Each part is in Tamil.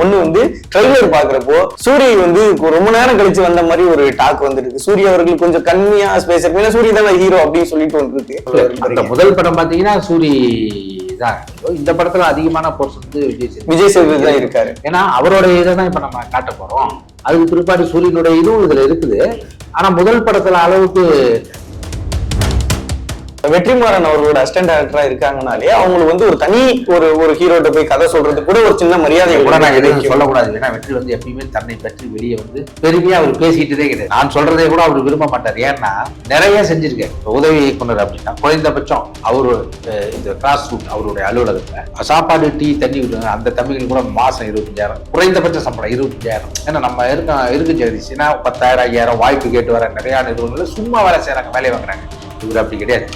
ஒண்ணு வந்து ட்ரெய்லர் பாக்குறப்போ சூரிய வந்து ரொம்ப நேரம் கழிச்சு வந்த மாதிரி ஒரு டாக் வந்துருக்கு. சூரிய அவர்கள் கொஞ்சம் கம்மியா ஸ்பேஸ் இருக்கு. ஏன்னா சூரிய தான் ஹீரோ அப்படின்னு சொல்லிட்டு ஒன்று அந்த முதல் படம் பாத்தீங்கன்னா சூரி தான். இந்த படத்துல அதிகமான போர்ஸ் வந்து விஜய் சேதுபதி. விஜய் சேதுபதி தான் இருக்காரு. ஏன்னா அவரோட இதை தான் இப்ப நம்ம காட்ட போறோம். அதுக்கு பிற்பாடு சூரியனுடைய இதுவும் இதுல இருக்குது. ஆனா முதல் படத்துல அளவுக்கு வெற்றிமாறன் அவர்களோட அசிஸ்டன்ட் டேரக்டரா இருக்காங்கனாலே அவங்களுக்கு வந்து ஒரு தனி ஒரு ஒரு ஹீரோட்ட போய் கதை சொல்றது கூட ஒரு சின்ன மரியாதை கூட நான் எதுவும் சொல்லக்கூடாது. ஏன்னா வெற்றி வந்து எப்பயுமே தன்னை பற்றி வெளியே வந்து பெருமையா அவர் பேசிக்கிட்டதே கிடையாது. நான் சொல்றதே கூட அவர் விரும்ப மாட்டார். ஏன்னா நிறைய செஞ்சிருக்காரு. இப்ப உதவி இயக்குனர் அப்படின்னா குறைந்தபட்சம் அவரு இந்த கிராஸ் ரூட் அவருடைய அலுவலகத்துல சாப்பாடு டீ தண்ணி விடுங்க அந்த தம்பிகளுக்கு கூட மாசம் இருபத்தஞ்சாயிரம் குறைந்தபட்ச சம்பளம் இருபத்தஞ்சாயிரம். ஏன்னா நம்ம இருக்க இருக்கு ஜெகதீஷ். ஏன்னா பத்தாயிரம் ஐயாயிரம் வாய்ப்பு கேட்டு வர நிறைய நிறுவனங்கள் சும்மா வேலை செய்யறாங்க வேலையை வாங்குறாங்க. இவர் அப்படி கிடையாது.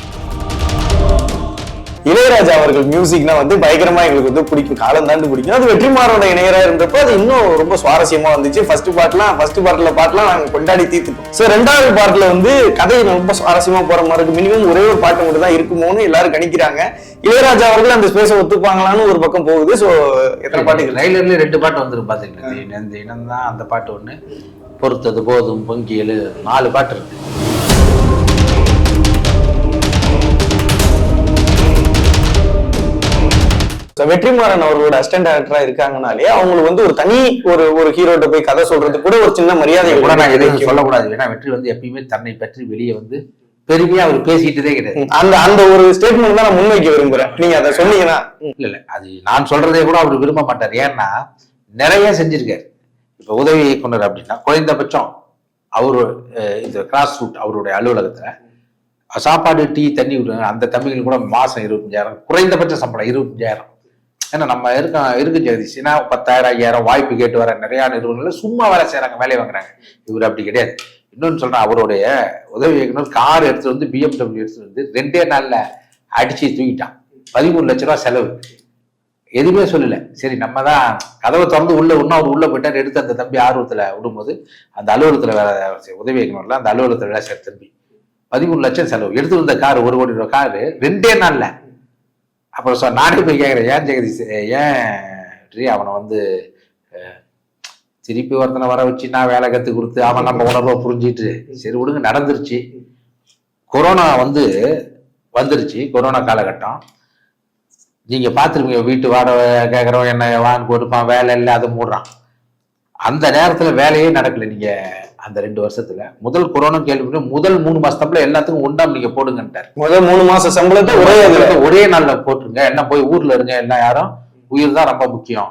இளையராஜா அவர்கள் மியூசிக்னா வந்து பயங்கரமா எங்களுக்கு வந்து பிடிக்கும். காலம் தாண்டு பிடிக்கும். அது வெற்றிமாறனோட இணையரா இருந்தப்போ அது இன்னும் ரொம்ப சுவாரஸ்யமா வந்துச்சு. ஃபர்ஸ்ட் பார்ட்லாம் ஃபர்ஸ்ட் பார்ட்ல பாட்டுலாம் நாங்க கொண்டாடி தீர்த்துட்டோம். ஸோ ரெண்டாவது பார்ட்ல வந்து கதை ரொம்ப சுவாரஸ்யமா போற மாதிரி இருக்கு. மினிமம் ஒரே ஒரு பாட்டு மட்டும் தான் இருக்குமோன்னு எல்லாரும் கணிக்கிறாங்க. இளையராஜா அவர்கள் அந்த ஸ்பேஸை ஒத்துப்பாங்களான்னு ஒரு பக்கம் போகுது. ஸோ எத்தனை பாட்டுகள் ட்ரைலர்ல ரெண்டு பாட்டு வந்துரும் பாத்தீங்களா? இந்த இனம் தான் அந்த பாட்டு ஒண்ணு. பொறுத்தது போதும் பொங்கியல் நாலு பாட்டு இருக்கு. வெற்றிமாறன் அவர்களோட அசிஸ்டன்ட் டேரக்டரா இருக்காங்கனாலே அவங்களுக்கு வந்து ஒரு தனி ஒரு ஒரு ஹீரோட்ட போய் கதை சொல்றது கூட ஒரு சின்ன மரியாதை கூட நான் எதுவும் சொல்லக்கூடாது. ஏன்னா வெற்றி வந்து எப்பயுமே தன்னை பற்றி வெளியே வந்து பெருமையா அவர் பேசிக்கிட்டதே கிடையாது. அந்த அந்த ஒரு ஸ்டேட்மெண்ட் தான் நான் முன்வைக்க விரும்புறேன். நீங்க அதை சொன்னீங்கன்னா. இல்ல இல்ல. அது நான் சொல்றதே கூட அவர் விரும்ப மாட்டார். ஏன்னா நிறைய செஞ்சிருக்காரு. இப்ப உதவி இயக்குனர் அப்படின்னா குறைந்தபட்சம் அவரு இந்த கிராஸ் ரூட் அவருடைய அலுவலகத்துல சாப்பாடு டீ தண்ணி விடுங்க அந்த தம்பிகளுக்கு கூட மாசம் இருபத்தஞ்சாயிரம் குறைந்தபட்ச சம்பளம் இருபத்தஞ்சாயிரம். ஏன்னா நம்ம இருக்க இருக்கு ஜெகதீஷ். பத்தாயிரம் ஐயாயிரம் வாய்ப்பு கேட்டு வர நிறையா நிறுவனங்கள் சும்மா வேலை செய்யறாங்க வேலையை வாங்குறாங்க. இவர் அப்படி கிடையாது. இன்னொன்னு சொல்றேன் அவருடைய உதவி இயக்குனர் கார் எடுத்துகிட்டு வந்து பிஎம்டபிள்யூ எடுத்துகிட்டு வந்து ரெண்டே நாள்ல அடிச்சு தூக்கிட்டான். பதிமூணு லட்ச ரூபா செலவு. எதுவுமே சொல்லல. சரி நம்ம தான் கதவை திறந்து உள்ள இன்னும் அவர் உள்ள போயிட்டார். எடுத்து அந்த தம்பி ஆர்வத்துல விடும்போது அந்த அலுவலகத்துல வேலை உதவி இயக்குனர்ல அந்த அலுவலகத்துல வேலை செய்யற தம்பி. பதிமூணு லட்சம் செலவு. எடுத்து வந்த கார் ஒரு கோடி ரூபாய் காரு ரெண்டே நாள்ல அப்புறம் சொ நானே போய் கேட்குறேன் ஏன் ஜெகதீஷ்? ஏன் வெற்றி அவனை வந்து திருப்பி ஒருத்தனை வர வச்சு நான் வேலை கற்றுக் கொடுத்து அவன் நம்ம உணர்வை புரிஞ்சிட்டு சரி விடுங்க நடந்துருச்சு. கொரோனா வந்து வந்துருச்சு கொரோனா காலகட்டம். நீங்கள் பார்த்துருப்பீங்க வீட்டு வாடகை கேட்குறவன் என்ன வாங்கி கொடுப்பான் வேலை இல்லை அதை மூடுறான். அந்த நேரத்துல வேலையே நடக்கல நீங்க அந்த ரெண்டு வருஷத்துல. முதல் கொரோனா கேள்வி முதல் மூணு மாசத்துல எல்லாத்துக்கும் ஒன்றாம் நீங்க போடுங்கன்ட்டார். முதல் மூணு மாச சம்பளத்தை ஒரே ஒரே நாள்ல போட்டுருங்க. எல்லாம் போய் ஊர்ல இருங்க எல்லாம் யாரும். உயிர் தான் ரொம்ப முக்கியம்.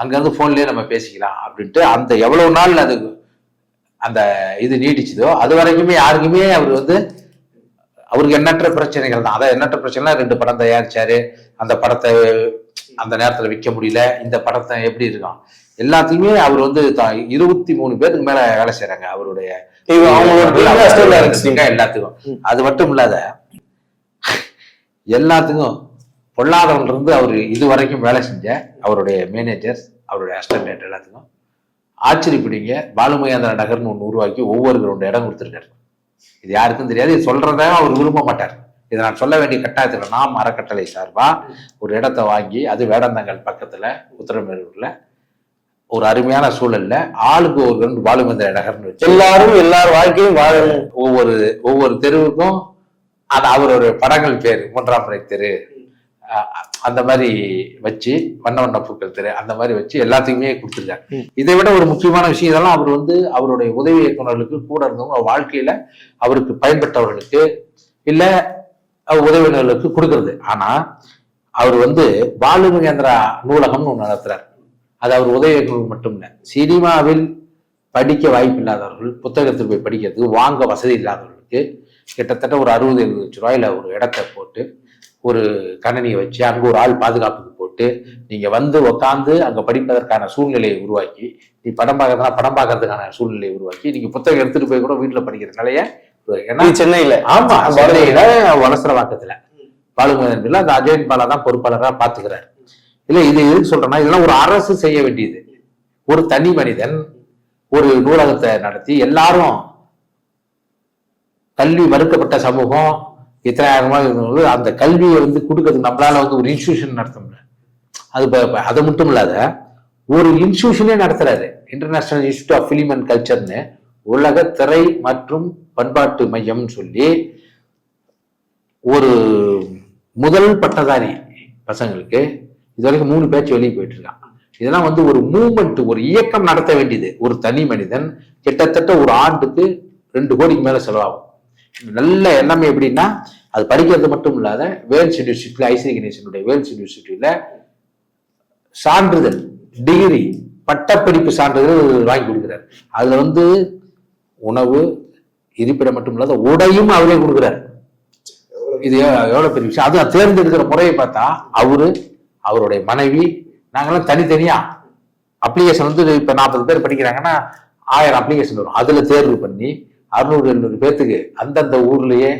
அங்க இருந்து போன்லயே நம்ம பேசிக்கலாம் அப்படின்ட்டு அந்த எவ்வளவு நாள் அது அந்த இது நீடிச்சுதோ அது வரைக்குமே யாருக்குமே அவர் வந்து அவருக்கு எண்ணற்ற பிரச்சனைகள் தான். அதான் எண்ணற்ற பிரச்சனை ரெண்டு படம் தயாரிச்சாரு. அந்த படத்தை அந்த நேரத்துல விற்க முடியல. இந்த படத்தை எப்படி இருக்கும்? எல்லாத்தையுமே அவர் வந்து இருபத்தி மூணு பேருக்கு மேல வேலை செய்யறாங்க அவருடைய. எல்லாத்துக்கும். அது மட்டும் இல்லாத எல்லாத்துக்கும் பொல்லாதவன் இருந்து அவர் இது வரைக்கும் வேலை செஞ்ச அவருடைய மேனேஜர்ஸ் அவருடைய அசிஸ்டன்ட் எல்லாத்துக்கும் ஆச்சரியப்படுங்க. பாலுமகேந்திர நகர்னு ஒன்று உருவாக்கி ஒவ்வொரு ரெண்டு இடம் கொடுத்துருக்காரு. இது யாருக்கும் தெரியாது. இது சொல்றத அவர் விரும்ப மாட்டார். இதை நான் சொல்ல வேண்டிய கட்டாயத்தில் நாம் அறக்கட்டளை சார்பா ஒரு இடத்த வாங்கி அது வேடந்தங்கல் பக்கத்துல உத்தரமேரூர்ல ஒரு அருமையான சூழல்ல ஆளுக்கு ஒரு ரெண்டு பாலுமேந்திர நகர்னு எல்லாரும் எல்லார் வாழ்க்கையும் வாழணும் ஒவ்வொரு ஒவ்வொரு தெருவுக்கும் அது அவருடைய படங்கள் பேர் மூன்றாம் முறை தெரு. அந்த மாதிரி வச்சு வண்ண வண்ண பூக்கள் தெரு அந்த மாதிரி வச்சு எல்லாத்துக்குமே கொடுத்துருக்காரு ம். இதை விட ஒரு முக்கியமான விஷயம் இதெல்லாம் அவர் வந்து அவருடைய உதவி இயக்குநர்களுக்கு கூட இருந்தவங்க வாழ்க்கையில அவருக்கு பயன்பட்டவர்களுக்கு இல்ல அவர் உதவியினர்களுக்கு கொடுக்கறது. ஆனா அவர் வந்து பாலுமகேந்திரா நூலகம்னு ஒன்று நடத்துறார். அது அவர் உதவி இயக்குநர்கள் மட்டும் இல்லை சினிமாவில் படிக்க வாய்ப்பு இல்லாதவர்கள் புத்தகத்தில் போய் படிக்கிறதுக்கு வாங்க வசதி இல்லாதவர்களுக்கு கிட்டத்தட்ட ஒரு அறுபது எழுபது லட்ச ரூபாயில ஒரு இடத்த போட்டு ஒரு கணனியை வச்சு அங்க ஒரு ஆள் பாதுகாப்புக்கு போட்டு நீங்க வந்து உக்காந்து அங்க படிப்பதற்கான சூழ்நிலையை உருவாக்கி நீ படம் பார்க்கறதுனா படம் பார்க்கறதுக்கான சூழ்நிலையை உருவாக்கி நீங்க புத்தகம் எடுத்துட்டு போய் கூட வீட்டுல படிக்கிற நிலைய ஏன்னா சென்னையில. ஆமா சென்னையில வலசரவாக்கத்துல பாலுமகன் பிள்ளை அந்த அஜயன் பாலா தான் பொறுப்பாளராக பாத்துக்கிறாரு. இல்ல இது எதுக்கு சொல்றேன்னா இதெல்லாம் ஒரு அரசு செய்ய வேண்டியது. ஒரு தனி மனிதன் ஒரு நூலகத்தை நடத்தி எல்லாரும் கல்வி மறுக்கப்பட்ட சமூகம் இத்தனாயிரம் ரூபாய் இருந்தவங்க அந்த கல்வியை வந்து கொடுக்கறதுக்கு நம்மளால வந்து ஒரு இன்ஸ்டியூஷன் நடத்த முடியல. அது அது மட்டும் இல்லாத ஒரு இன்ஸ்டியூஷனே நடத்துறாரு. International institute of film and கல்ச்சர்னு உலக திரை மற்றும் பண்பாட்டு மையம்னு சொல்லி ஒரு முதல் பட்டதாரி பசங்களுக்கு இது வரைக்கும் மூணு பேச்சு வெளியே போயிட்டு இருக்கான். இதெல்லாம் வந்து ஒரு மூமெண்ட் ஒரு இயக்கம் நடத்த வேண்டியது. ஒரு தனி மனிதன் கிட்டத்தட்ட ஒரு ஆண்டுக்கு ரெண்டு கோடிக்கு மேல செலவாகும். நல்ல எல்லாமே எப்படின்னா அது படிக்கிறது மட்டும் இல்லாத வேல்ஸ் யூனிவர்சிட்டியில் ஐசி கணேசனுடைய வேல்ஸ் யூனிவர்சிட்டியில சான்றிதழ் டிகிரி பட்டப்படிப்பு சான்றிதழ் வாங்கி கொடுக்குறாரு. அதுல வந்து உணவு இருப்பிடம் மட்டும் இல்லாத உடையும் அவரே கொடுக்குறாரு. இது எவ்வளவு பெரிய விஷயம். அது தேர்ந்தெடுக்கிற முறையை பார்த்தா அவரு அவருடைய மனைவி நாங்கெல்லாம் தனித்தனியா அப்ளிகேஷன் வந்து இப்ப நாற்பது பேர் படிக்கிறாங்கன்னா ஆயிரம் அப்ளிகேஷன் வரும். அதுல தேர்வு பண்ணி அறுநூறு எழுநூறு பேர்த்துக்கு அந்தந்த ஊர்லயே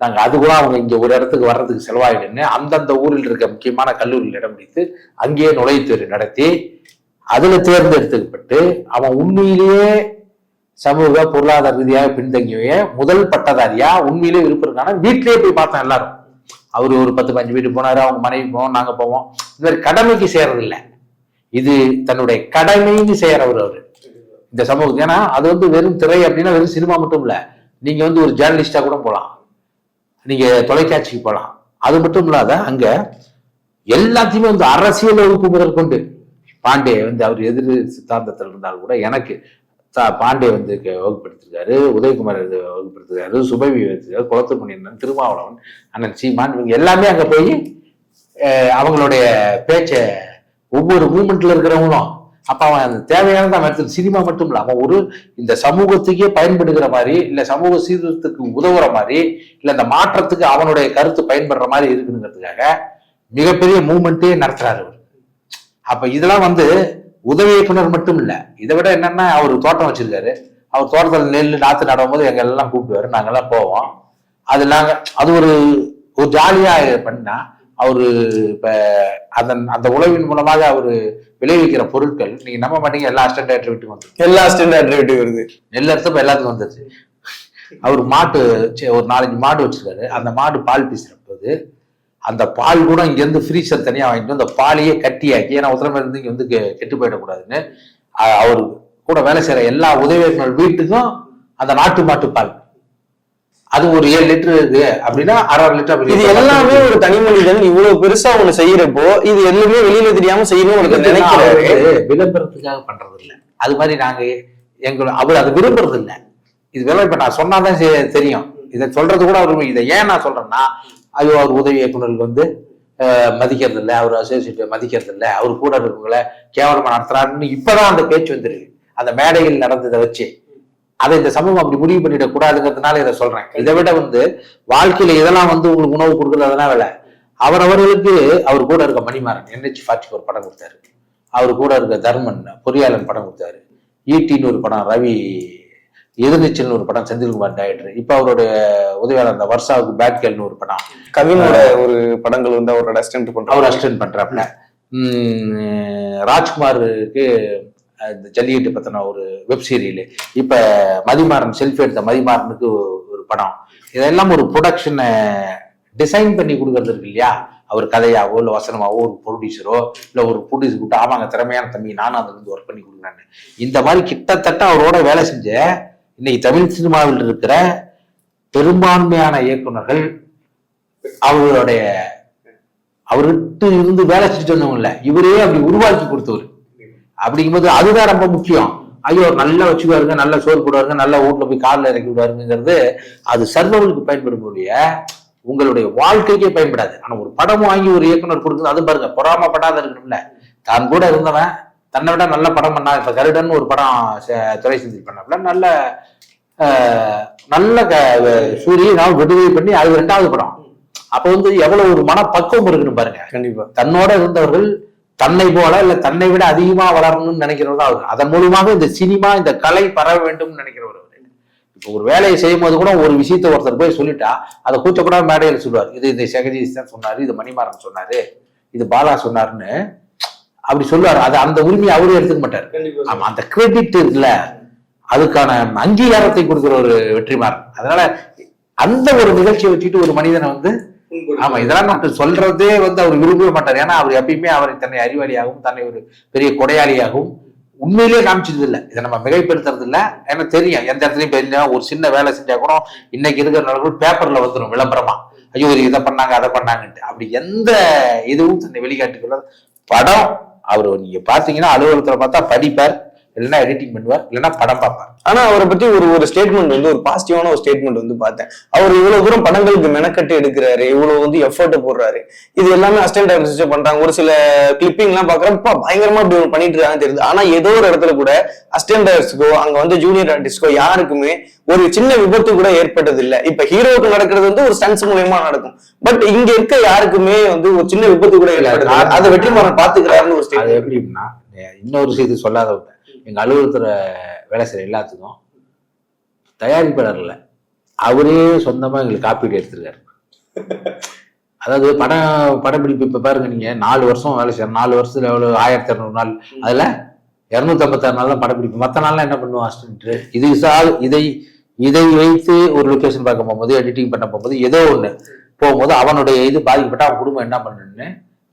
நாங்க அது கூட அவங்க இங்க ஒரு இடத்துக்கு வர்றதுக்கு செலவாயிடுன்னு அந்தந்த ஊரில் இருக்க முக்கியமான கல்லூரியில் இடம் பிடித்து அங்கேயே நுழைவுத் தேர்வு நடத்தி அதுல தேர்ந்தெடுத்துக்கப்பட்டு அவன் உண்மையிலேயே சமூக பொருளாதார ரீதியாக பின்தங்கிய முதல் பட்டதாரியா உண்மையிலே விருப்பம் இருக்கான வீட்டிலேயே போய் பார்த்தான் எல்லாரும். அவர் ஒரு பத்து பஞ்சு வீட்டு போனார் அவங்க மனைவி போவோம் நாங்கள் போவோம். இந்த மாதிரி கடமைக்கு செய்யறது இது தன்னுடைய கடமைன்னு செய்யறவர் அவர். இந்த சமூகத்துக்கு. ஏன்னா அது வந்து வெறும் திரை அப்படின்னா வெறும் சினிமா மட்டும் இல்லை. நீங்கள் வந்து ஒரு ஜேர்னலிஸ்டாக கூட போகலாம் நீங்கள் தொலைக்காட்சிக்கு போகலாம் அது மட்டும் இல்லாத அங்கே எல்லாத்தையுமே வந்து அரசியல் வகுப்பு முதல் கொண்டு. பாண்டே வந்து அவர் எதிர் சித்தாந்தத்தில் இருந்தால் கூட எனக்கு தா- பாண்டே வந்து வகுப்படுத்திருக்காரு உதயகுமார் வகுப்படுத்திருக்காரு சுபவி வச்சிருக்காரு குளத்து மணியன் திருமாவளவன் அண்ணன் சீமான் இவங்க எல்லாமே அங்கே போய் அவங்களுடைய பேச்சை ஒவ்வொரு மூமெண்ட்ல இருக்கிறவங்களும் அப்போ அவன் அந்த தேவையானதை அவன் எடுத்து சினிமா மட்டும் இல்லை அவன் ஒரு இந்த சமூகத்துக்கே பயன்படுகிற மாதிரி இல்லை சமூக சீர்திருத்தத்துக்கு உதவுற மாதிரி இல்லை இந்த மாற்றத்துக்கு அவனுடைய கருத்து பயன்படுற மாதிரி இருக்குங்கிறதுக்காக மிகப்பெரிய மூமெண்ட்டே நடத்துறாரு அவர் அப்போ இதெல்லாம் வந்து உதவி இயக்குனர் மட்டும் இல்ல இதை விட என்னன்னா அவர் தோட்டம் வச்சிருக்காரு. அவர் தோட்டத்துல நெல் நாத்து நடும் போது எங்க எல்லாம் கூப்பிடுவாரு. நாங்கெல்லாம் போவோம். அது நாங்க அது ஒரு ஒரு ஜாலியா பண்ணா அவரு இப்ப அதன் அந்த உழவின் மூலமாக அவரு விளைவிக்கிற பொருட்கள் நீங்க நம்ப மாட்டீங்க எல்லா அஸ்டன்ட் வீட்டுக்கு வந்து எல்லா ஸ்டாண்டர்ட் ரேட்டு வருது. நெல் அறுத்தப்ப எல்லாத்துக்கும் வந்துருச்சு. அவர் மாட்டு ஒரு நாலஞ்சு மாடு வச்சிருக்காரு. அந்த மாடு பால் பீசுற போது அந்த பால் கூட இங்க இருந்து ஃப்ரீசர் தனியா வாங்கிட்டு அந்த பாலையே கட்டியாக்கி ஏன்னா உத்தரமே இருந்து இங்க வந்து கெட்டு போயிடக்கூடாதுன்னு அவர் கூட வேலை செய்யற எல்லா உதவியாளர்கள் வீட்டுக்கும் அந்த நாட்டு மாட்டு பால். அது ஒரு ஏழு லிட்டர் இருக்கு அப்படின்னா அரை லிட்டர் இது எல்லாமே ஒரு தனி மனிதன் இவ்வளவு பெருசா ஒண்ணு செய்யறப்போ இது எல்லாமே வெளியில தெரியாம நினைக்கிறாரு வந்து விளம்பரத்துக்காக பண்றது இல்ல அது மாதிரி நாங்க எங்களை அவர் அதை விரும்புறது இல்ல இது வேலை இப்ப நான் சொன்னாதான் தெரியும். இதை சொல்றது கூட அவர் இதை ஏன் நான் சொல்றேன்னா ஐயோ அவர் உதவி இயக்குநர்கள் வந்து மதிக்கிறது இல்லை அவர் அசோசியேட் மதிக்கிறது இல்லை அவர் கூட இருக்கவங்கள கேவலமா நடத்துறாருன்னு இப்பதான் அந்த பேச்சு வந்துருக்கு. அந்த மேடையில் நடந்ததை வச்சு. அதை இந்த சமூகம் அப்படி முடிவு பண்ணிடக்கூடாதுங்கிறதுனால இதை சொல்றேன். இதை விட வந்து வாழ்க்கையில இதெல்லாம் வந்து உங்களுக்கு உணவு கொடுக்குறது அதெல்லாம் வேலை. அவர்களுக்கு அவர் கூட இருக்க மணிமாறன் என்ஹெச் ஃபார்ட்டி ஒரு படம் கொடுத்தாரு. அவர் கூட இருக்க தர்மன் பொறியாளன் படம் கொடுத்தாரு. ஈட்டின்னு ஒரு படம் ரவி எதிர்நீச்சல்னு ஒரு படம் செந்தில்குமார் டைரக்டர். இப்போ அவருடைய உதவியாளர் அந்த வருஷாவுக்கு பேட்கேல்னு ஒரு படம். கவினோட ஒரு படங்கள் வந்து அவரோட அசிஸ்டன்ட் பண்றாரு அவர் அசிஸ்டன்ட் பண்றாப்புல. உம், ராஜ்குமாருக்கு இந்த ஜல்லிக்கட்டு பத்தின ஒரு வெப் சீரியல் இப்ப மதிமாறன் செல்ஃபி எடுத்த மதிமாறனுக்கு ஒரு படம். இதெல்லாம் ஒரு ப்ரொடக்ஷனை டிசைன் பண்ணி கொடுக்கறது இருக்கு இல்லையா? அவர் கதையாவோ இல்லை வசனமாவோ ஒரு ப்ரொடியூசரோ இல்லை ஒரு ப்ரொடியூசர் கூப்பிட்டு ஆமாங்க திறமையான தம்பி நானும் அதுல இருந்து ஒர்க் பண்ணி கொடுக்குறேன்னு. இந்த மாதிரி கிட்டத்தட்ட அவரோட வேலை செஞ்ச இன்னைக்கு தமிழ் சினிமாவில் இருக்கிற பெரும்பான்மையான இயக்குனர்கள் அவர்களுடைய அவர்கிட்ட இருந்து வேலை செஞ்சுட்டு வந்தவங்க இல்லை இவரே அப்படி உருவாக்கி கொடுத்தவர். அப்படிங்கும்போது அதுதான் ரொம்ப முக்கியம். ஐயோ நல்லா வச்சுக்குவாருங்க நல்ல சோறு போடுவாருங்க நல்ல ஊர்ல போய் காலில் இறக்கி விடுவாருங்கிறது அது சர்வர்களுக்கு பயன்படும் உங்களுடைய வாழ்க்கைக்கே பயன்படாது. ஆனா ஒரு படம் வாங்கி ஒரு இயக்குனர் கொடுக்குது அது பாருங்க பொறாமப்படாத இருக்கணும்ல. தான் கூட இருந்தவன் தன்னை விட நல்ல படம் பண்ணா இப்ப கருடன் ஒரு படம் ச- துரை செந்தில் பண்ணாப்புல நல்ல நல்ல க- சூரிய நான் விடுதலை பண்ணி அது ரெண்டாவது படம். அப்ப வந்து எவ்வளவு ஒரு மனப்பக்குவம் இருக்குன்னு பாருங்க. கண்டிப்பா. தன்னோட இருந்தவர்கள் தன்னை போல இல்ல தன்னை விட அதிகமா வளரணும்னு நினைக்கிறவர் தான் அவர். அதன் மூலமாக இந்த சினிமா இந்த கலை பரவ வேண்டும்னு நினைக்கிறவர் இப்போ ஒரு வேலையை செய்யும் போது கூட ஒரு விஷயத்தை ஒருத்தர் போய் சொல்லிட்டா அதை கூச்சப்படாம மேடையில் சொல்லுவார். இது இந்த ஜெகதீஷ் தான் சொன்னாரு இது மணிமாறன் சொன்னாரு இது பாலா சொன்னாருன்னு அப்படி சொல்லுவார். அது அந்த உரிமையை அவரே எடுத்துக்க மாட்டார். ஆமா அந்த கிரெடிட் இருக்குல்ல அதுக்கான அங்கீகாரத்தை கொடுக்குற ஒரு வெற்றிமாறன். அதனால அந்த ஒரு நிகழ்ச்சியை வச்சுட்டு ஒரு மனிதனை வந்து ஆமா இதெல்லாம் நான் சொல்றதே வந்து அவர் விரும்பவே மாட்டார். ஏன்னா அவர் எப்பயுமே அவரை தன்னை அறிவாளியாகவும் தன்னை ஒரு பெரிய கொடையாளியாகவும் உண்மையிலேயே காமிச்சது இல்லை இதை நம்ம மிகைப்படுத்துறது இல்ல ஏன்னா தெரியும். எந்த இடத்துலயும் தெரிஞ்சா ஒரு சின்ன வேலை செஞ்சா கூட இன்னைக்கு இருக்கிற நிலவுகள் பேப்பர்ல வந்துடும் விளம்பரமா. ஐயோ இதை பண்ணாங்க அதை பண்ணாங்கன்ட்டு. அப்படி எந்த இதுவும் தன்னை வெளிக்காட்டிக்கொள்ள படம் அவர் நீங்க பாத்தீங்கன்னா அலுவலகத்துல பார்த்தா படிப்பார். இல்லைன்னா எடிட்டிங் பண்ணுவார் இல்லைன்னா படம் பார்ப்பார். ஆனா அவரை பத்தி ஒரு ஒரு ஸ்டேட்மெண்ட் வந்து ஒரு பாசிட்டிவான ஒரு ஸ்டேட்மெண்ட் வந்து பார்த்தேன். அவர் இவ்வளவு தூரம் படங்களுக்கு மெனக்கட்டு எடுக்கிறாரு இவ்வளவு வந்து எஃபர்ட் போடுறாரு. இது எல்லாமே அசிஸ்டன்ட் டைரக்டர் பண்றாங்க. ஒரு சில கிளிப்பிங் எல்லாம் பாக்குறப்ப பயங்கரமா இப்படி பண்ணிட்டு இருக்காங்க தெரியுது. ஆனா ஏதோ ஒரு இடத்துல கூட அசிஸ்டன்ட் டைரக்டர்ஸ்க்கோ அங்க வந்து ஜூனியர் ஆர்டிஸ்ட்கோ யாருக்குமே ஒரு சின்ன விபத்து கூட ஏற்பட்டது இல்ல இப்ப ஹீரோவுக்கு நடக்கிறது வந்து ஒரு ஸ்டன்ஸ் மூலியமா நடக்கும். பட் இங்க இருக்க யாருக்குமே வந்து ஒரு சின்ன விபத்து கூட இல்ல. அதை வெற்றிமாறன் பாத்துக்கிறாருன்னு ஒரு ஸ்டேட்மெண்ட் எப்படின்னா இன்னொரு செய்தி சொல்லாத விட்டேன் எங்கள் அலுவலகத்தில் வேலை செய்கிற எல்லாத்துக்கும் தயாரிப்பாளர் இல்லை. அவரே சொந்தமாக எங்களுக்கு காப்பீடு எடுத்திருக்காரு. அதாவது படம் படப்பிடிப்பு இப்போ பாருங்க நீங்கள் நாலு வருஷம் வேலை செய்யணும் நாலு வருஷத்துல எவ்வளோ ஆயிரத்தி இரநூறு நாள். அதில் இரநூத்தம்பத்தாறு நாள் தான் படப்பிடிப்பு. மற்ற நாள்லாம் என்ன பண்ணுவோம்? அசிஸ்டன்ட். இது சால் இதை இதை வைத்து ஒரு லொக்கேஷன் பார்க்க போகும்போது எடிட்டிங் பண்ண போகும்போது ஏதோ ஒன்று போகும்போது அவனுடைய இது பாதிக்கப்பட்ட அவன் குடும்பம் என்ன பண்ணுன்னு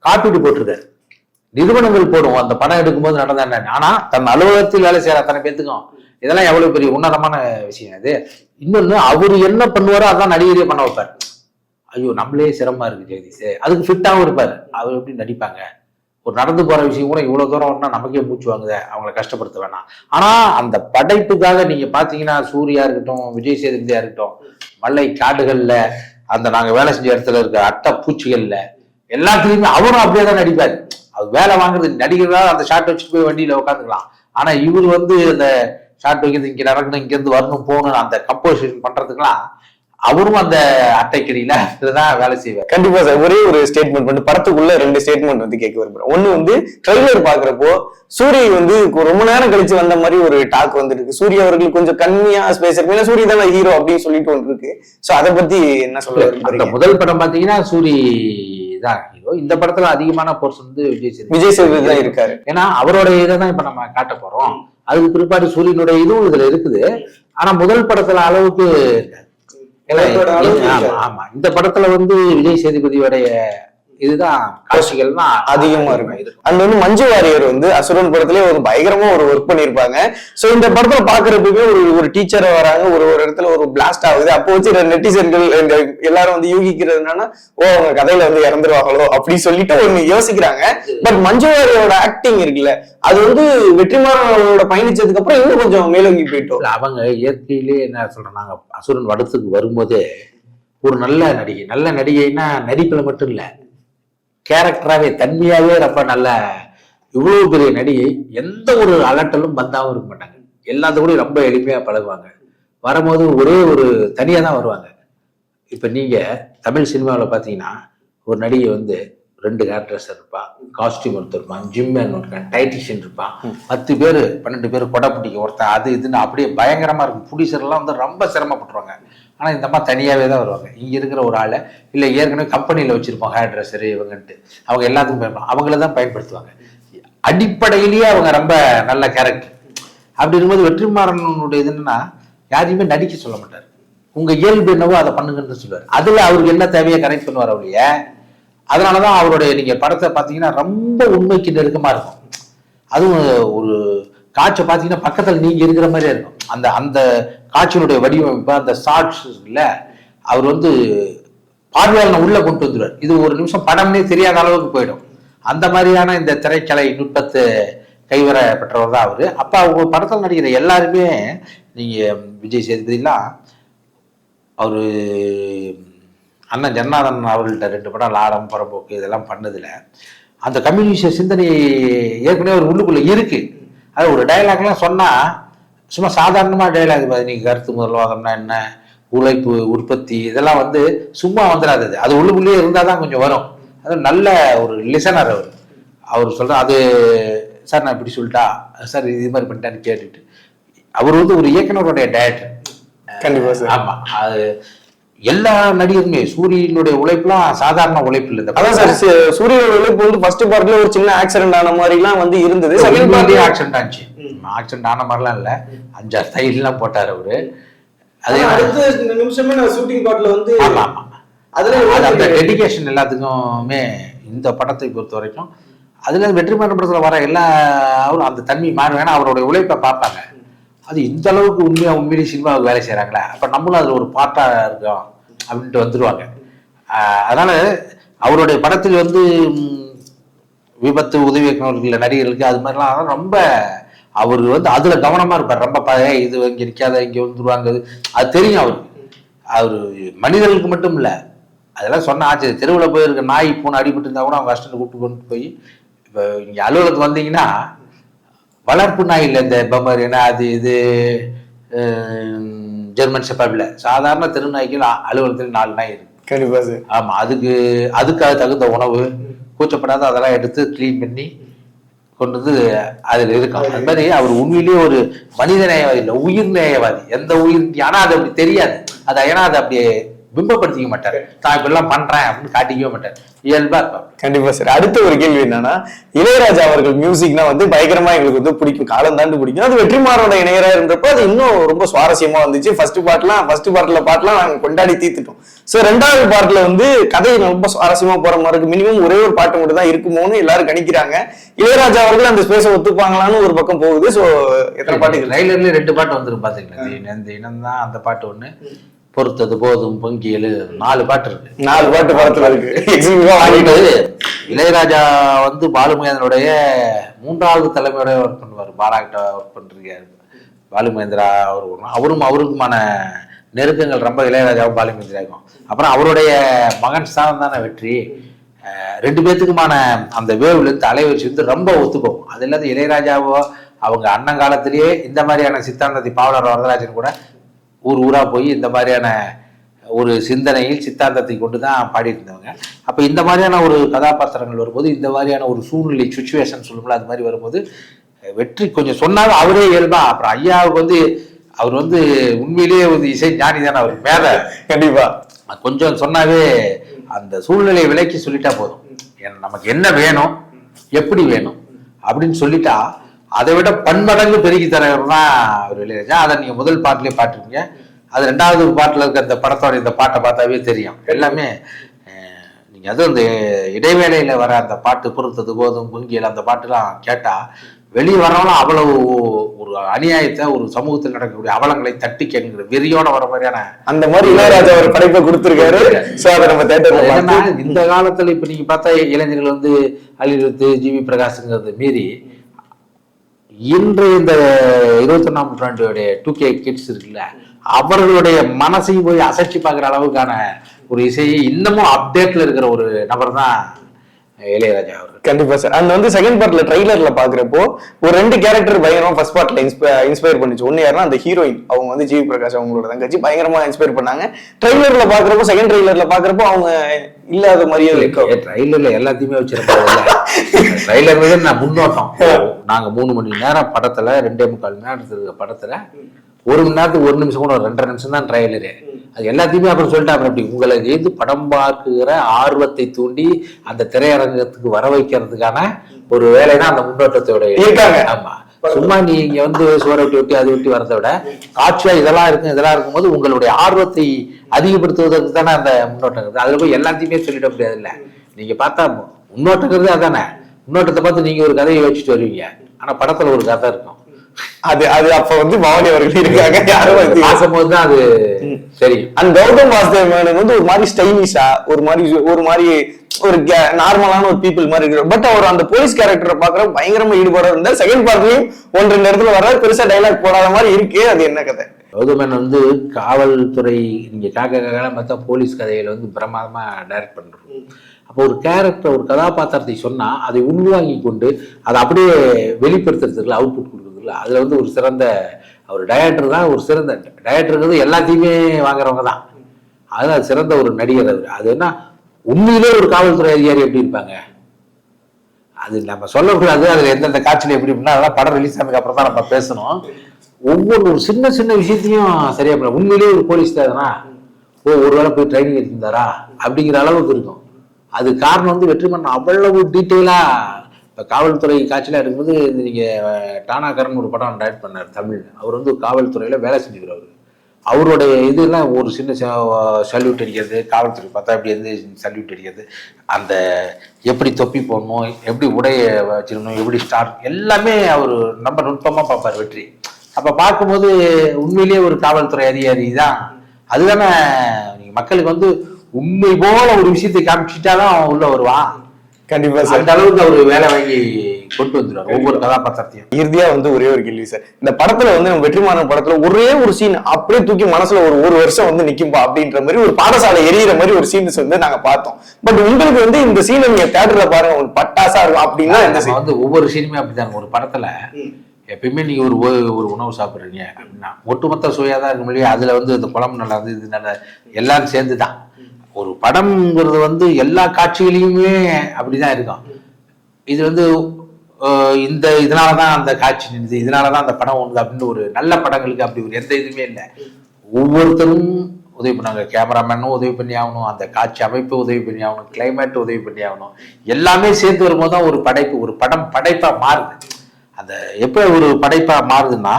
காப்பீடு போட்டிருக்காரு. நிறுவனங்கள் போடும். அந்த படம் எடுக்கும்போது நடந்த என்ன? ஆனா தன் அலுவலகத்தில் வேலை செய்யற அத்தனை பேத்துக்கும் இதெல்லாம் எவ்வளவு பெரிய உன்னதமான விஷயம் இது. இன்னொன்னு அவரு என்ன பண்ணுவாரோ அதான் நடிகரே பண்ண வைப்பார். ஐயோ நம்மளே சிரமமா இருக்கு ஜெகதீஷ். அதுக்கு ஃபிட்டாகவும் இருப்பார். அவர் எப்படி நடிப்பாங்க? ஒரு நடந்து போற விஷயம் கூட இவ்வளவு தூரம் வரணும்னா நமக்கே மூச்சு வாங்குத. அவங்கள கஷ்டப்படுத்த வேணாம். ஆனா அந்த படைப்புக்காக நீங்க பாத்தீங்கன்னா சூர்யா இருக்கட்டும் விஜய் சேதுபதியா இருக்கட்டும் மலை காடுகள்ல அந்த நாங்க வேலை செஞ்ச இடத்துல இருக்க அட்டை பூச்சிகள்ல எல்லாத்துலயுமே அவரும் அப்படியே தான் நடிப்பாரு. அது வேலை வாங்குறது நடிகர்களா அந்த ஷாட் வச்சுட்டு போய் வண்டியில உட்காந்துக்கலாம். ஆனா இவர் வந்து அந்த ஷாட் வைக்கிறது இங்க நடக்கணும் இங்க இருந்து வரணும் போகணும் அந்த கம்போசிஷன் பண்றதுக்கெல்லாம் அவரும் அந்த அட்டைக்கடியில இதுதான் வேலை செய்வார். கண்டிப்பா சார். ஒரே ஒரு ஸ்டேட்மெண்ட் வந்து படத்துக்குள்ள ரெண்டு ஸ்டேட்மெண்ட் வந்து கேட்க விரும்புறேன். ஒண்ணு வந்து ட்ரெய்லர் பாக்குறப்போ சூரிய வந்து ரொம்ப நேரம் கழிச்சு வந்த மாதிரி ஒரு டாக் வந்துருக்கு. சூரிய அவர்களுக்கு கொஞ்சம் கம்மியா ஸ்பேஸ் இருக்கு. ஏன்னா சூரிய தான் ஹீரோ அப்படின்னு சொல்லிட்டு ஒன்று இருக்கு. சோ அதை பத்தி என்ன சொல்ல அந்த முதல் படம் பாத்தீங்கன்னா சூரி தான். ஹீரோ இந்த படத்துல அதிகமான போர்ஸ் வந்து விஜய் சேதுபதி விஜய் சேதுபதி தான் இருக்காரு. ஏன்னா அவரோட இதை தான் இப்ப நம்ம காட்ட போறோம். அதுக்கு பிற்பாடு சூரியனுடைய இதுவும் இதுல இருக்குது. ஆனா முதல் படத்துல அளவுக்கு. ஆமா. இந்த படத்துல வந்து விஜய் சேதுபதியோடைய இதுதான் காட்சிகள் தான் அதிகமா இருக்கும். அண்ட் வந்து மஞ்சு வாரியர் வந்து அசுரன் படத்துல ஒரு பயங்கரமா ஒரு ஒர்க் பண்ணிருப்பாங்க சோ இந்த படத்துல பாக்குறதுக்கு ஒரு ஒரு டீச்சர் வராங்க. ஒரு ஒரு இடத்துல ஒரு பிளாஸ்ட் ஆகுது. அப்போ வச்சு நெட்டிசன்கள் இந்த எல்லாரும் வந்து யூகிக்கிறது என்னன்னா ஓ அவங்க கதையில வந்து இறந்துருவாங்களோ அப்படி சொல்லிட்டு ஒண்ணு யோசிக்கிறாங்க. பட் மஞ்சு வாரியரோட ஆக்டிங் இருக்குல்ல அது வந்து வெற்றிமாறன் அவரோட பயணிச்சதுக்கு அப்புறம் இன்னும் கொஞ்சம் மேலோங்கி போயிட்டோம் அவங்க இயற்கையிலே என்ன சொல்றேன் நாங்க அசுரன் வடத்துக்கு வரும்போதே ஒரு நல்ல நடிகை நல்ல நடிகைன்னா நடிப்புல மட்டும் இல்ல. கேரக்டராவே தன்மையாவே ரொம்ப நல்ல இவ்வளவு பெரிய நடிகை எந்த ஒரு அலட்டலும் பந்தாவும் இருக்க மாட்டாங்க. எல்லாத்து கூட ரொம்ப எளிமையா பழகுவாங்க. வரும்போது ஒரே ஒரு தனியா தான் வருவாங்க. இப்ப நீங்க தமிழ் சினிமாவில் பாத்தீங்கன்னா ஒரு நடிகை வந்து ரெண்டு ஹேர் ட்ரெஸ்ஸர் இருப்பா. காஸ்டியூம் ஒருத்தர் இருப்பான் ஜிம் மேன் இருக்கான் டைட்டிஷியன் இருப்பான். பத்து பேர் பன்னெண்டு பேர் கொடை பிடிக்க ஒருத்தன் அது இதுன்னு அப்படியே பயங்கரமா இருக்கும். ப்ரொடியூசர் எல்லாம் வந்து ரொம்ப சிரமப்பட்டுருவாங்க. ஆனால் இந்த அம்மா தனியாகவே தான் வருவாங்க. இங்கே இருக்கிற ஒரு ஆளை இல்லை ஏற்கனவே கம்பெனியில் வச்சுருப்போம் ஹேர் ட்ரெஸ்ஸரு இவங்கன்ட்டு. அவங்க எல்லாத்துக்கும் பயன்படும். அவங்கள தான் பயன்படுத்துவாங்க. அடிப்படையிலேயே அவங்க ரொம்ப நல்ல கேரக்டர் அப்படி இருக்கும்போது வெற்றிமாறனுடைய இது என்னன்னா யாரையுமே நடிக்க சொல்ல மாட்டார். உங்கள் இயல்பு என்னவோ அதை பண்ணுங்கன்னு சொல்லுவார். அதில் அவருக்கு என்ன தேவையோ கனெக்ட் பண்ணுவார் அவளைய அதனாலதான் அவருடைய நீங்கள் படத்தை பார்த்தீங்கன்னா ரொம்ப உண்மைக்கு நெருக்கமாக இருக்கும். அதுவும் ஒரு காட்சி பார்த்தீங்கன்னா பக்கத்தில் நீங்கள் இருக்கிற மாதிரியே இருக்கும். அந்த அந்த காட்சியினுடைய வடிவமைப்பு அந்த ஷார்ட்ஸ் இருக்குல்ல அவர் வந்து பார்வையாளனை உள்ளே கொண்டு வந்துருவார் இது ஒரு நிமிஷம் படம்னே தெரியாத அளவுக்கு போயிடும். அந்த மாதிரியான இந்த திரைக்கலை நுட்பத்தை கைவர பெற்றவர் தான் அவர். அப்போ அவங்க படத்தில் நடிக்கிற எல்லாருமே நீங்கள் விஜய் சேதுபதிலாம் அவர் அண்ணன் ஜன்னாதன் அவர்கள்ட்ட ரெண்டு படம் லாடம் புறம்போக்கு இதெல்லாம் பண்ணதில்லை. அந்த கம்யூனிஸ்ட் சிந்தனை ஏற்கனவே ஒரு உள்ளுக்குள்ளே இருக்குது அது ஒரு டயலாக்லாம் சொன்னா சும்மா சாதாரணமா டயலாக் நீங்க கருத்து முதல்வாதம்னா என்ன உழைப்பு உற்பத்தி இதெல்லாம் வந்து சும்மா வந்துடாது அது. உள்ளுக்குள்ளேயே இருந்தால் தான் கொஞ்சம் வரும். அது நல்ல ஒரு லிசனர் அவர். அவர் சொல்ற அது சார் நான் இப்படி சொல்லிட்டா சார் இது மாதிரி பண்ணிட்டான்னு கேட்டுட்டு. அவர் வந்து ஒரு இயக்குனருடைய டேரக்டர் கண்டிப்பா சார். ஆமா அது எல்லா நடிகருமே சூரியனுடைய உழைப்புலாம் சாதாரண உழைப்பு இல்லை. அதான் சார் சூரியனோட உழைப்பு வந்து ஃபர்ஸ்ட் பார்ட்ல ஒரு சின்ன ஆக்சிடென்ட் ஆன மாதிரி எல்லாம் வந்து இருந்தது. செகண்ட் பார்ட்ல ஆக்சிடென்ட் ஆச்சு. ஆக்சிடென்ட் ஆன மாதிரிலாம் இல்ல. அஞ்சாறு தையல்லாம் போட்டார் அவரு. அதே அடுத்த நிமிஷமே நான் ஷூட்டிங் பாட்ல வந்து ஆமா ஆமா. அதுல அது அந்த டெடிகேஷன் எல்லாத்துக்குமே இந்த படத்தை பொறுத்த வரைக்கும் அதுல வெற்றிமாறன் படத்துல வர எல்லா அவரும் அந்த தன்மை மாறும். ஏன்னா அவருடைய உழைப்பை பார்ப்பாங்க. அது இந்த அளவுக்கு உண்மையா உண்மையிலே சினிமாவுக்கு வேலை செய்றாங்களே? அப்ப நம்மளும் அதுல ஒரு பாட்டா இருக்கோம் அப்படின்ட்டு வந்துருவாங்க. அதனால் அதனால அவருடைய படத்தில் வந்து விபத்து உதவி இயக்குநர்கள் நடிகர்களுக்கு அது மாதிரிலாம் ரொம்ப அவர் வந்து அதுல கவனமா இருப்பார். ரொம்ப ப- இது இங்க நிற்காத இங்க வந்துருவாங்க. அது தெரியும் அவருக்கு. அவர் மனிதர்களுக்கு மட்டும் இல்ல அதெல்லாம் சொன்ன ஆச்சு தெருவில் போயிருக்க நாய் பூனை அடிபட்டு இருந்தா கூட அவங்க கஷ்டத்தை கூப்பிட்டு கொண்டு போய் இப்போ இங்கே அலுவலகத்துக்கு வந்தீங்கன்னா வளர்ப்பு நாய் இல்லை இந்த பம்மர் என்ன அது இது ஜெர்மன் செப்பர்ல சாதாரண தெருநாய்க்கு அலுவலகத்தில் நாலு நாய் இருக்கு. கண்டிப்பா சார். ஆமா அதுக்கு அதுக்கு அது தகுந்த உணவு கூச்சப்படாத அதெல்லாம் எடுத்து க்ளீன் பண்ணி கொண்டு வந்து அதுல இருக்கும் அது மாதிரி அவர் உண்மையிலேயே ஒரு மனித நேயவாதி இல்லை உயிர் நேயவாதி. எந்த உயிர் ஆனா அது அப்படி தெரியாது. அது ஏன்னா அதை அப்படியே பிம்பப்படுத்திக்க மாட்டாரு. நான் இப்படிலாம் பண்றேன் அப்படின்னு காட்டிக்கவே மாட்டார். இயல்பா இருப்பார். கண்டிப்பா சார். அடுத்த ஒரு கேள்வி என்னன்னா இளையராஜா அவர்கள் மியூசிக்னா வந்து பயங்கரமா எங்களுக்கு வந்து பிடிக்கும். காலம் தாண்டு பிடிக்கும். அது வெற்றிமாறோட இணையரா இருந்தப்போ அது இன்னும் ரொம்ப சுவாரஸ்யமா வந்துச்சு. ஃபர்ஸ்ட் பார்ட்லாம் ஃபர்ஸ்ட் பார்ட்ல பாட்டுலாம் நாங்க கொண்டாடி தீர்த்துட்டோம். சோ ரெண்டாவது பார்ட்ல வந்து கதை ரொம்ப சுவாரஸ்யமா போற மாதிரி இருக்கு. மினிமம் ஒரே ஒரு பாட்டு மட்டும் தான் இருக்குமோன்னு எல்லாரும் கணிக்கிறாங்க. இளையராஜா அவர்கள் அந்த ஸ்பேஸை ஒத்துப்பாங்களான்னு ஒரு பக்கம் போகுது. சோ எத்தனை பாட்டுகள் ட்ரைலர்ல ரெண்டு பாட்டு வந்துரும் பாத்தீங்களா? இந்த இனம் தான் அந்த பாட்டு ஒண்ணு. பொறுத்தது போதும் பொங்கியலு நாலு பாட்டு இருக்கு. நாலு பாட்டு படத்துல இருக்கு. இளையராஜா வந்து பாலுமகேந்திரனுடைய மூன்றாவது தலைமையோட ஒர்க் பண்ணுவார். பாராகிட்ட ஒர்க் பண்ணிருக்காரு பாலுமகேந்திரா அவர் அவரும் அவருக்குமான நெருக்கங்கள் ரொம்ப இளையராஜாவும் பாலுமகேந்திராவுக்கும். அப்புறம் அவருடைய மகன் ஸ்தானம் தானே வெற்றி. அஹ் ரெண்டு பேத்துக்குமான அந்த வேவ் லென்த் அலைவரிசை வந்து ரொம்ப ஒத்துப்போகும் அது இல்லாத இளையராஜாவோ அவங்க அண்ணன் காலத்திலேயே இந்த மாதிரியான சித்தாந்தத்தை பாவலர் வரதராஜன் கூட ஊர் ஊரா போய் இந்த மாதிரியான ஒரு சிந்தனையில் சித்தாந்தத்தை கொண்டு தான் பாடிட்டு இருந்தவங்க அப்போ இந்த மாதிரியான ஒரு கதாபாத்திரங்கள் வரும்போது இந்த மாதிரியான ஒரு சூழ்நிலை சுச்சுவேஷன் சொல்லும்போது அது மாதிரி வரும்போது வெற்றி கொஞ்சம் சொன்னாலும் அவரே இயல்பா. அப்புறம் ஐயாவுக்கு வந்து அவர் வந்து உண்மையிலேயே வந்து இசை ஞானி தானே அவர் மேல. கண்டிப்பா. கொஞ்சம் சொன்னாவே அந்த சூழ்நிலையை விலக்கி சொல்லிட்டா போதும். நமக்கு என்ன வேணும் எப்படி வேணும் அப்படின்னு சொல்லிட்டா அதை விட பன்மடங்கு பெருக்கி தரவர் தான் அவர் இளையராஜா. அதை நீங்க முதல் பாட்டிலே பாட்டிருக்கீங்க அது ரெண்டாவது பாட்டுல இருக்க அந்த படத்தோட இந்த பாட்டை பார்த்தாவே தெரியும். எல்லாமே அஹ், நீங்க அதுவும் இந்த இடைவேளையில வர அந்த பாட்டு பொறுத்தது போதும் பொங்கியல் அந்த பாட்டுலாம் கேட்டா வெளியே வரவங்களும் அவ்வளவு ஒரு அநியாயத்தை ஒரு சமூகத்தில் நடக்கக்கூடிய அவலங்களை தட்டி கேட்கிற வெறியோட வர மாதிரியான அந்த மாதிரி இளையராஜா ஒரு படைப்பை கொடுத்திருக்காரு. அதை நம்ம பார்த்து இந்த காலத்துல இப்ப நீங்க பார்த்தா இளைஞர்கள் வந்து அலிருத்து ஜிவி பிரகாஷ்ங்கிறது மீறி இன்றைய இந்த இருபத்தொன்னாம் நூற்றாண்டுடைய டூ கே கிட்ஸ் இருக்குல்ல அவர்களுடைய மனசையும் போய் அசைச்சு பார்க்குற அளவுக்கான ஒரு இசையை இன்னமும் அப்டேட்ல இருக்கிற ஒரு நபர் தான் இளையராஜா அவர் கண்டிப்பா சார் அந்த வந்து செகண்ட் பார்ட்ல ட்ரைலர்ல பாக்குறப்போ ஒரு ரெண்டு கேரக்டர் பயங்கரமா ஃபர்ஸ்ட் பார்ட்ல இன்ஸ்பயர் பண்ணுச்சு. ஒன்னு யாருன்னா அந்த ஹீரோயின் அவங்க வந்து ஜிவி பிரகாஷ் அவங்களோட தங்கச்சி பயங்கரமா இன்ஸ்பயர் பண்ணாங்க. ட்ரைலர்ல பாக்குறப்போ செகண்ட் ட்ரைலர்ல பாக்குறப்போ அவங்க இல்லாத மாதிரியே இருக்கும் ட்ரைலர்ல எல்லாத்தையுமே வச்சிருப்பாங்க ட்ரைலர் நான் முன்னோட்டம். நாங்க மூணு மணி நேரம் படத்துல ரெண்டே முக்கால் இருக்க படத்துல ஒரு மணி நேரத்துக்கு ஒரு நிமிஷம் கூட ஒரு ரெண்டரை நிமிஷம் தான் ட்ரைலரு அது எல்லாத்தையுமே அப்புறம் சொல்லிட்டாங்க அப்படி உங்களை எது படம் பார்க்குற ஆர்வத்தை தூண்டி அந்த திரையரங்கத்துக்கு வர வைக்கிறதுக்கான ஒரு வேலை தான் அந்த முன்னோட்டத்தோட. ஆமா. சும்மா நீங்க வந்து சுவரை விட்டு விட்டு அதை விட்டு வரதை விட காட்சியா இதெல்லாம் இருக்கும் இதெல்லாம் இருக்கும்போது உங்களுடைய ஆர்வத்தை அதிகப்படுத்துவதற்கு தானே அந்த முன்னோட்டம் அதுல போய் எல்லாத்தையுமே சொல்லிட முடியாது இல்ல நீங்க பார்த்தா முன்னோட்டங்கிறது அதானே. முன்னோட்டத்தை பார்த்து நீங்க ஒரு கதையை வச்சுட்டு வருவீங்க. ஆனா படத்துல ஒரு கதை இருக்கும். அது அது அப்ப வந்து பவானி அவர்கள் இருக்காங்க. யாரும் வந்து- பார்க்கும்போது தான் அது தெரியும். அந்த கௌதம் வாசுதேவ் மேனன் வந்து ஒரு மாதிரி ஸ்டைலிஷா ஒரு மாதிரி ஒரு மாதிரி ஒரு நார்மலான ஒரு பீப்புள் மாதிரி இருக்கிறார் பட் அவர் அந்த போலீஸ் கேரக்டரை பாக்குற பயங்கரமா ஈடுபாட இருந்தார். செகண்ட் பார்ட்லயும் ஒன்று ரெண்டு இடத்துல வர பெருசா டைலாக் போடாத மாதிரி இருக்கு அது என்ன கதை? கௌதமன் வந்து காவல்துறை நீங்க காக்க காக்கலாம் பார்த்தா போலீஸ் கதையில வந்து பிரமாதமா டைரக்ட் பண்றோம். அப்போ ஒரு கேரக்டர் ஒரு கதாபாத்திரத்தை சொன்னா அதை உள்வாங்கி கொண்டு அதை அப்படியே வெளிப்படுத்துறதுல அவுட்புட் கொடுக்குறதுல அதுல வந்து ஒரு சிறந்த அவர் டயரக்டர் தான் ஒரு சிறந்த டயரக்டருங்கிறது எல்லாத்தையுமே வாங்குறவங்க தான். அதுதான் சிறந்த ஒரு நடிகர் அவர். அது என்ன? உண்மையிலே ஒரு காவல்துறை அதிகாரி எப்படி இருப்பாங்க? அது நம்ம சொல்லக்கூடாது. அதுல எந்தெந்த காட்சியில் எப்படி அப்படின்னா அதெல்லாம் படம் ரிலீஸ் ஆனதுக்கு அப்புறம் தான் நம்ம பேசணும். ஒவ்வொரு ஒரு சின்ன சின்ன விஷயத்தையும் சரியா பண்ண உண்மையிலேயே ஒரு போலீஸ் தானா ஓ ஒரு வேளை போய் ட்ரைனிங் எடுத்திருந்தாரா? அப்படிங்கிற அளவுக்கு இருக்கும். அது காரணம் வந்து வெற்றிமன் அவ்வளவு டீட்டெயிலா காவல்துறை காட்சியில இருக்கும்போது நீங்கள் டானாகரன் ஒரு படம் டைரக்ட் பண்ணார் தமிழ் அவர் வந்து காவல்துறையில் வேலை செஞ்சுக்கிறவர். அவருடைய இதெல்லாம் ஒரு சின்ன சல்யூட் அடிக்கிறது காவல்துறை பார்த்தா எப்படி இருந்து சல்யூட் அடிக்கிறது அந்த எப்படி தொப்பி போடணும் எப்படி உடைய வச்சிருக்கணும் எப்படி ஸ்டார் எல்லாமே அவர் ரொம்ப நுட்பமாக பார்ப்பார் வெற்றி. அப்போ பார்க்கும்போது உண்மையிலேயே ஒரு காவல்துறை அதிகாரி தான். அதுதானே மக்களுக்கு வந்து உண்மை போல ஒரு விஷயத்தை காமிச்சிட்டாதான் அவன் உள்ள வருவான். கண்டிப்பா சார். அந்த அளவுக்கு அவர் வேலை வாங்கி கொண்டு வந்துடுவார் ஒவ்வொரு கதாபாத்திரத்தையும். இறுதியா வந்து ஒரே ஒரு கேள்வி சார். இந்த படத்துல வந்து வெற்றிமாறன் படத்துல ஒரே ஒரு சீன் அப்படியே தூக்கி மனசுல ஒரு ஒரு வருஷம் வந்து நிக்கும்பா அப்படின்ற மாதிரி ஒரு பாடசாலை எரியிற மாதிரி ஒரு சீன்ஸ் வந்து நாங்க பார்த்தோம். பட் உங்களுக்கு வந்து இந்த சீனை நீங்க தேட்டர்ல பாருங்க உங்களுக்கு பட்டாசா இருக்கும் அப்படின்னா இந்த சீன் வந்து ஒவ்வொரு சினிமா அப்படிதான் ஒரு படத்துல எப்பயுமே நீங்க ஒரு ஒரு உணவு சாப்பிடுறீங்க அப்படின்னா ஒட்டுமொத்த சுவையா தான் இருக்க முடியும் அதுல வந்து இந்த குழம்பு நல்லா இருந்து இது நல்லா எல்லாரும் சேர்ந்து தான் ஒரு படம்ங்கிறது வந்து எல்லா காட்சிகளையுமே அப்படிதான் இருக்கும். இது வந்து இந்த இதனால தான் அந்த காட்சி நின்றுது இதனால தான் அந்த படம் ஒன்று அப்படின்னு ஒரு நல்ல படங்களுக்கு அப்படி ஒரு எந்த இதுவுமே இல்லை. ஒவ்வொருத்தரும் உதவி பண்ணாங்க கேமராமேனும் உதவி பண்ணி ஆகணும் அந்த காட்சி அமைப்பு உதவி பண்ணி ஆகணும் கிளைமேட் உதவி பண்ணி ஆகணும். எல்லாமே சேர்ந்து வரும்போது தான் ஒரு படைப்பு ஒரு படம் படைப்பாக மாறுது. அந்த எப்போ ஒரு படைப்பாக மாறுதுன்னா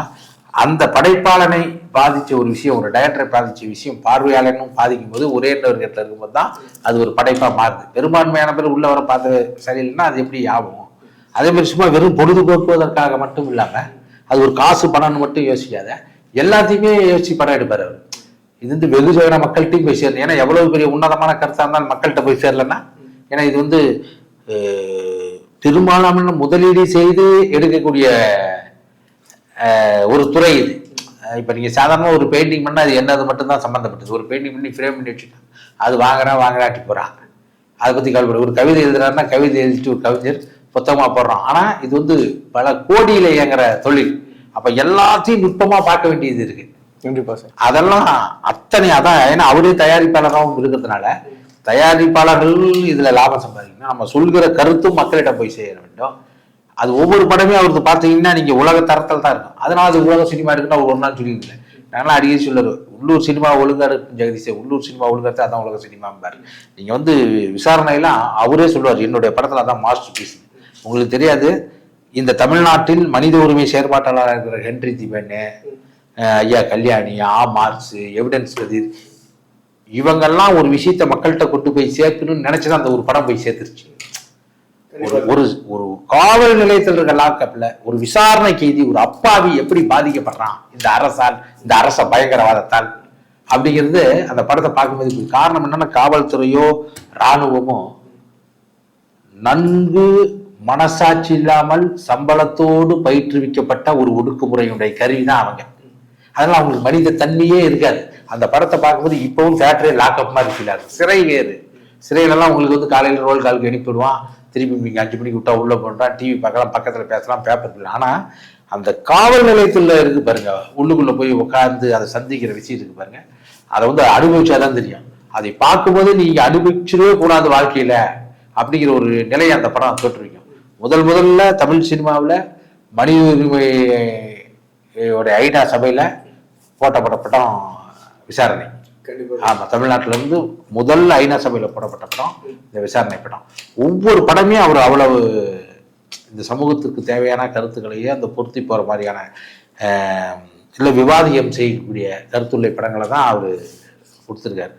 அந்த படைப்பாளனை பாதித்த ஒரு விஷயம் ஒரு டைரக்டரை பாதித்த விஷயம் பார்வையாளனும் பாதிக்கும் போது ஒரே ஒரு இடத்துல இருக்கும்போது தான் அது ஒரு படைப்பாக மாறுது. பெரும்பான்மையான பேர் உள்ள வர பார்த்து சரியில்லைன்னா அது எப்படி ஆகும்? அதே மாதிரி சும்மா வெறும் பொழுதுபோக்குவதற்காக மட்டும் இல்லாமல் அது ஒரு காசு பணம்னு மட்டும் யோசிக்காத எல்லாத்தையுமே யோசிச்சு படம் எடுப்பார் அவர். இது வந்து வெகுஜன மக்கள்கிட்டையும் போய் சேரணும். ஏன்னா எவ்வளவு பெரிய உன்னதமான கருத்தாக இருந்தாலும் மக்கள்கிட்ட போய் சேரலன்னா ஏன்னா இது வந்து பெரும்பாலான முதலீடு செய்து எடுக்கக்கூடிய ஒரு துறை இது. இப்ப நீங்க சாதாரணமா ஒரு பெயிண்டிங் பண்ணா அது என்னது மட்டும்தான் சம்மந்தப்பட்டது ஒரு பெயிண்டிங் பண்ணி ஃப்ரேம் பண்ணி வச்சுட்டா அது வாங்குறா வாங்குறாட்டி போறான். அதை பத்தி கவலைப்பட ஒரு கவிதை எழுதுறாருன்னா கவிதை எழுதிட்டு ஒரு கவிஞர் புத்தகமா போடுறான். ஆனா இது வந்து பல கோடியில இயங்குற தொழில். அப்ப எல்லாத்தையும் நுட்பமா பார்க்க வேண்டியது இருக்கு. கண்டிப்பா சார். அதெல்லாம் அத்தனை அதான் ஏன்னா அவரே தயாரிப்பாளராகவும் இருக்கிறதுனால தயாரிப்பாளர்கள் இதுல லாபம் சம்பாதிக்கணும். நம்ம சொல்கிற கருத்தும் மக்களிடம் போய் சேர வேண்டும். அது ஒவ்வொரு படமே அவருக்கு பார்த்தீங்கன்னா நீங்க உலக தரத்தில் தான் இருக்கும். அதனால அது உலக சினிமா இருக்குன்னு ஒரு நாள் சொல்லியிருக்கல நாங்களாம் அடிக்கடி சொல்லுறது உள்ளூர் சினிமா ஒழுங்கா இருக்கும் உள்ளூர் சினிமா ஒழுங்கா அதான் உலக சினிமாம்பார் நீங்கள் வந்து விசாரணையெல்லாம் அவரே சொல்லுவார் என்னுடைய படத்தில் அதான் மாஸ்டர் பீஸ் உங்களுக்கு தெரியாது இந்த தமிழ்நாட்டில் மனித உரிமை செயற்பாட்டாளராக இருக்கிற ஹென்ரி திபன்னு ஐயா Kalyani A Marx evidence Kathir இவங்கெல்லாம் ஒரு விஷயத்த மக்கள்கிட்ட கொண்டு போய் சேர்க்கணும்னு நினச்சி தான் அந்த ஒரு படம் போய் சேர்த்துருச்சு. ஒரு ஒரு காவல் நிலையத்தில் இருக்க லாக்கப்ல ஒரு விசாரணை கைதி ஒரு அப்பாவி எப்படி பாதிக்கப்படுறான்? இந்த அரசால் இந்த அரச பயங்கரவாதத்தால் அப்படிங்கிறது அந்த படத்தை பார்க்கும்போது காரணம் என்னன்னா காவல்துறையோ இராணுவமோ நன்கு மனசாட்சி இல்லாமல் சம்பளத்தோடு பயிற்றுவிக்கப்பட்ட ஒரு ஒடுக்குமுறையுடைய கருவி தான் அவங்க. அதனால அவங்களுக்கு மனித தன்மையே இருக்காது. அந்த படத்தை பார்க்கும்போது இப்பவும் தேட்டரே லாக்அப் மாதிரி ஃபீல் ஆகுது. சிறை வேறு. சிறையிலலாம் உங்களுக்கு வந்து காலையில் ரோல் காலுக்கு அனுப்பிவிடுவான் திருப்பி நீங்கள் அஞ்சு மணிக்கு விட்டா உள்ளே போனால் டிவி பார்க்கலாம் பக்கத்தில் பேசலாம் பேப்பர் இல்லை. ஆனால் அந்த காவல் நிலையத்தில் இருக்கு பாருங்க. உள்ளுக்குள்ளே போய் உட்காந்து அதை சந்திக்கிற விஷயம் இருக்கு பாருங்கள் அதை வந்து அனுபவிச்சாதான் தெரியும். அதை பார்க்கும்போது நீங்கள் அனுபவிச்சிடவே கூடாது வாழ்க்கையில் அப்படிங்கிற ஒரு நிலையை அந்த படம் தோற்றுவிக்கும் முதல் முதல்ல தமிழ் சினிமாவில் மனித உரிமை உடைய ஐநா சபையில போட்டப்பட்ட படம் விசாரணை. ஆமா தமிழ்நாட்டுல இருந்து முதல் ஐநா சபையில போடப்பட்ட படம் இந்த விசாரணை படம். ஒவ்வொரு படமே அவர் அவ்வளவு இந்த சமூகத்துக்கு தேவையான கருத்துக்களையே அந்த பொருத்தி போற மாதிரியான இல்லை விவாதியம் செய்யக்கூடிய கருத்துள்ள படங்களை தான் அவர் கொடுத்துருக்காரு.